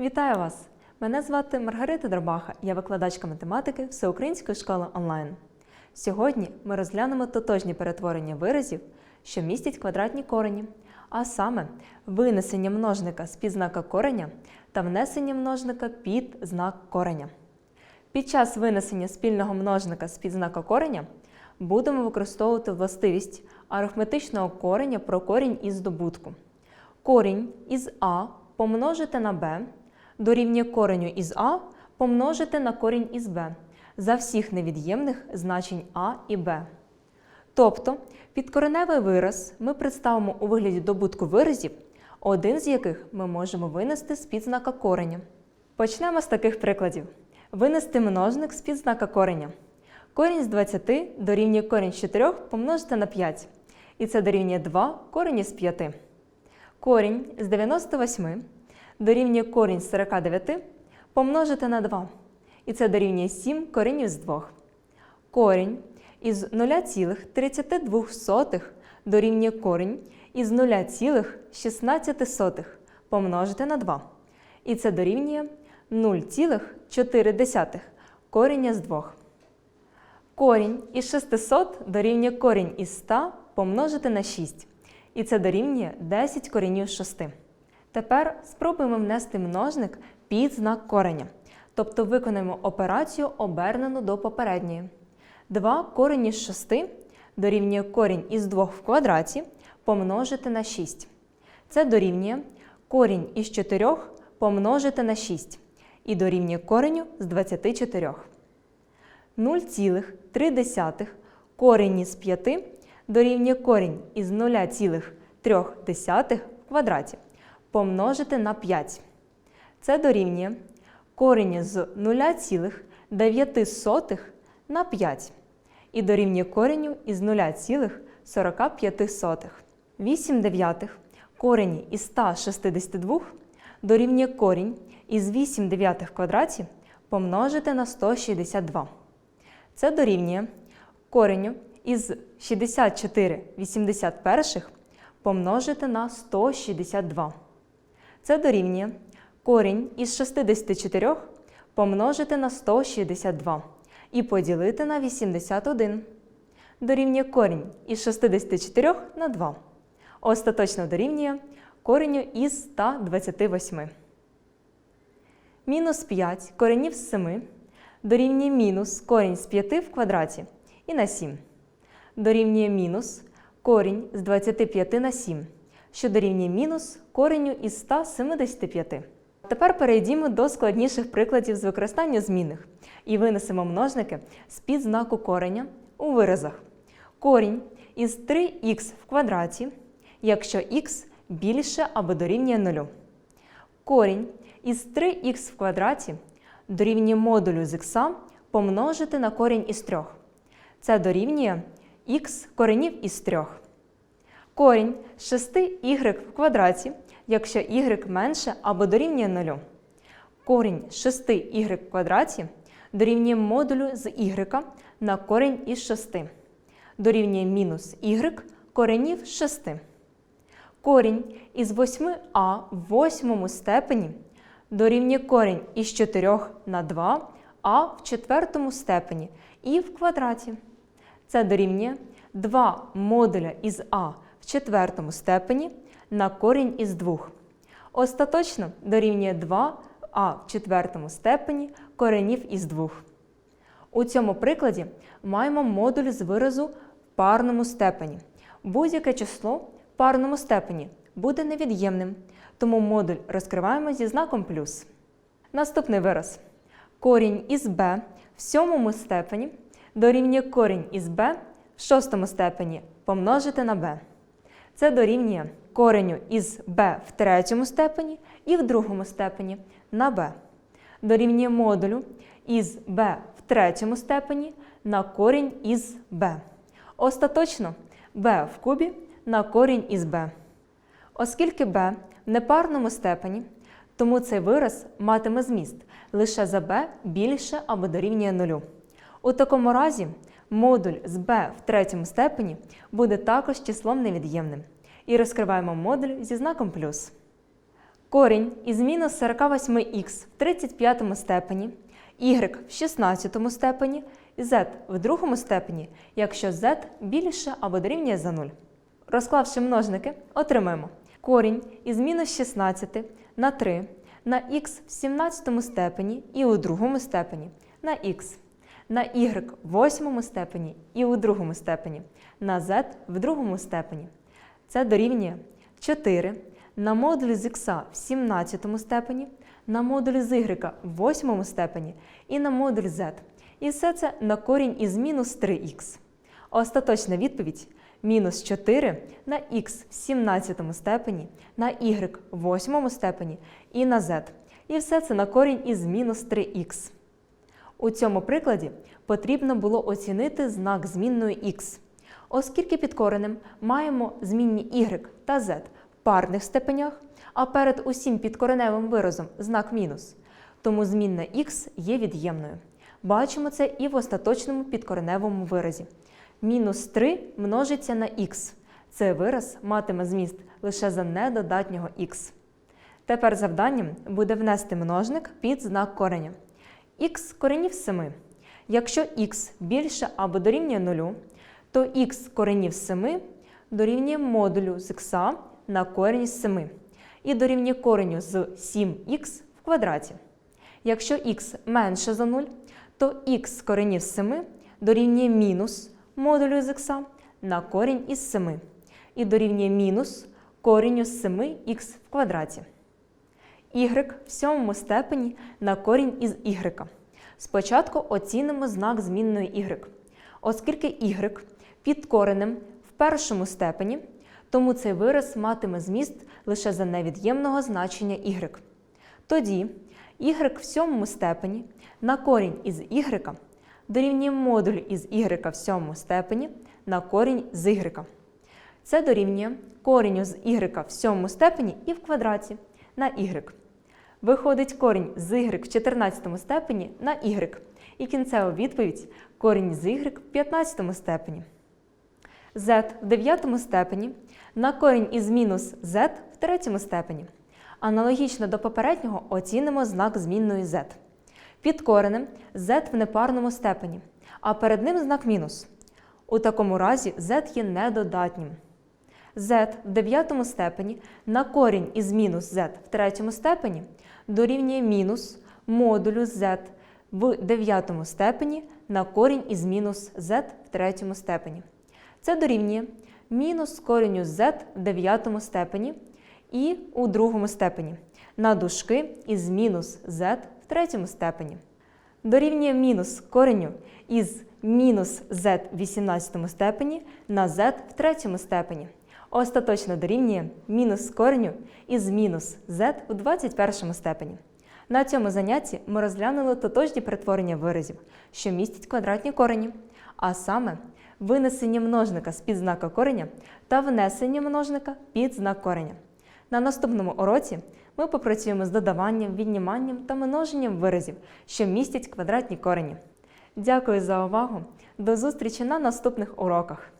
Вітаю вас! Мене звати Маргарита Дробаха, я викладачка математики Всеукраїнської школи онлайн. Сьогодні ми розглянемо тотожні перетворення виразів, що містять квадратні корені, а саме винесення множника з під знака кореня та внесення множника під знак кореня. Під час винесення спільного множника з під знака кореня будемо використовувати властивість арифметичного кореня про корінь із добутку. Корінь із А помножити на Б дорівнює кореню із А помножити на корінь із Б за всіх невід'ємних значень А і Б. Тобто підкореневий вираз ми представимо у вигляді добутку виразів, один з яких ми можемо винести з під знака кореня. Почнемо з таких прикладів. Винести множник з під знака кореня. Корінь з 20 дорівнює корінь з 4 помножити на 5. І це дорівнює 2 корінь із 5. Корінь з 98 дорівнює корінь з 49 помножити на 2. І це дорівнює 7 корінь із 2. Корінь із 0,32 дорівнює корінь із 0,16 помножити на 2. І це дорівнює 0,4 коріння з 2. Корінь із 600 дорівнює корінь із 100 помножити на 6. І це дорівнює 10 корінів з 6. Тепер спробуємо внести множник під знак кореня. Тобто виконаємо операцію обернену до попередньої. 2 корінь із 6 дорівнює корінь із 2 в квадраті помножити на 6. Це дорівнює корінь із 4 помножити на 6. І дорівнює кореню з 24. 0,3 корінь із 5 дорівнює корінь із 0,3 в квадраті помножити на 5. Це дорівнює корінь з 0,9 на 5 і дорівнює кореню із 0,45. 8 дев'ятих корені із 162 дорівнює корінь із 8 дев'ятих в квадраті помножити на 162. Це дорівнює кореню із 64 81 помножити на 162. Це дорівнює корінь із 64 помножити на 162 і поділити на 81. Дорівнює корінь із 64 на 2. Остаточно дорівнює кореню із 128. Мінус 5 коренів з 7 дорівнює мінус корінь з 5 в квадраті і на 7. Дорівнює мінус корінь з 25 на 7, що дорівнює мінус кореню із 175. Тепер перейдімо до складніших прикладів з використання змінних і винесемо множники з-під знаку кореня у виразах. Корінь із 3х в квадраті, якщо х більше або дорівнює 0. Корінь із 3х в квадраті дорівнює модулю з х помножити на корінь із 3. Це дорівнює х коренів із 3. Корінь з 6y в квадраті, якщо y менше або дорівнює 0. Корінь з 6y в квадраті дорівнює модулю з y на корінь із 6. Дорівнює мінус y коренів з 6. Корінь із 8а в восьмому степені дорівнює корінь із 4 на 2 а в четвертому степені і в квадраті. Це дорівнює 2 модуля із а четвертому степені на корінь із 2. Остаточно дорівнює 2 а в четвертому степені коренів із 2. У цьому прикладі маємо модуль з виразу в парному степені. Будь-яке число в парному степені буде невід'ємним, тому модуль розкриваємо зі знаком плюс. Наступний вираз. Корінь із b в сьомому степені дорівнює корінь із b в шостому степені помножити на b. Це дорівнює кореню із b в третьому степені і в другому степені на b. Дорівнює модулю із b в третьому степені на корінь із b. Остаточно b в кубі на корінь із b. Оскільки b в непарному степені, тому цей вираз матиме зміст лише за b більше або дорівнює нулю. У такому разі модуль з b в третьому степені буде також числом невід'ємним. І розкриваємо модуль зі знаком плюс. Корінь із мінус 48х в 35 степені, y в 16 степені і z в другому степені, якщо z більше або дорівнює за 0. Розклавши множники, отримаємо корінь із мінус 16 на 3 на х в 17 степені і у другому степені на х, на y в восьмому степені і у другому степені, на z в другому степені. Це дорівнює 4 на модуль з х в 17 степені, на модуль з y в восьмому степені і на модуль z. І все це на корінь із мінус 3х. Остаточна відповідь мінус 4 на х в 17 степені, на y в 8 степені і на z. І все це на корінь із мінус 3х. У цьому прикладі потрібно було оцінити знак змінної х. Оскільки під коренем маємо змінні y та z в парних степенях, а перед усім підкореневим виразом знак мінус, тому змінна х є від'ємною. Бачимо це і в остаточному підкореневому виразі. Мінус 3 множиться на х. Цей вираз матиме зміст лише за недодатнього х. Тепер завданням буде внести множник під знак кореня. Х коренів 7. Якщо х більше або дорівнює 0, то х коренів 7 дорівнює модулю з х на корінь з 7 і дорівнює кореню з 7х в квадраті. Якщо х менше за 0, то х коренів 7 дорівнює мінус модулю з х на корінь із 7 і дорівнює мінус кореню з 7х в квадраті. Y в сьомому степені на корінь із y. Спочатку оцінимо знак змінної y. Оскільки y під коренем в першому степені, тому цей вираз матиме зміст лише за невід'ємного значення y. Тоді y в сьомому степені на корінь із y дорівнює модуль із y в сьомому степені на корінь з y. Це дорівнює кореню з y в сьомому степені і в квадраті на y. Виходить корінь з y в 14 степені на y. І кінцева відповідь корінь з y в 15 степені. z в 9 степені на корінь із мінус z в третьому степені. Аналогічно до попереднього оцінимо знак змінної z. Під коренем z в непарному степені, а перед ним знак мінус. У такому разі z є недодатнім. Z в 9 степені на корінь із мінус z в третьому степені дорівнює мінус модулю z в 9 степені на корінь із мінус z в третьому степені. Це дорівнює мінус кореню z в 9 степені і у другому степені на дужки із мінус z в третьому степені. Дорівнює мінус кореню із мінус z в 18 степені на z в третьому степені. Остаточно дорівнює мінус кореню із мінус z у 21 степені. На цьому занятті ми розглянули тотожні перетворення виразів, що містять квадратні корені, а саме винесення множника з під знака кореня та внесення множника під знак кореня. На наступному уроці ми попрацюємо з додаванням, відніманням та множенням виразів, що містять квадратні корені. Дякую за увагу! До зустрічі на наступних уроках!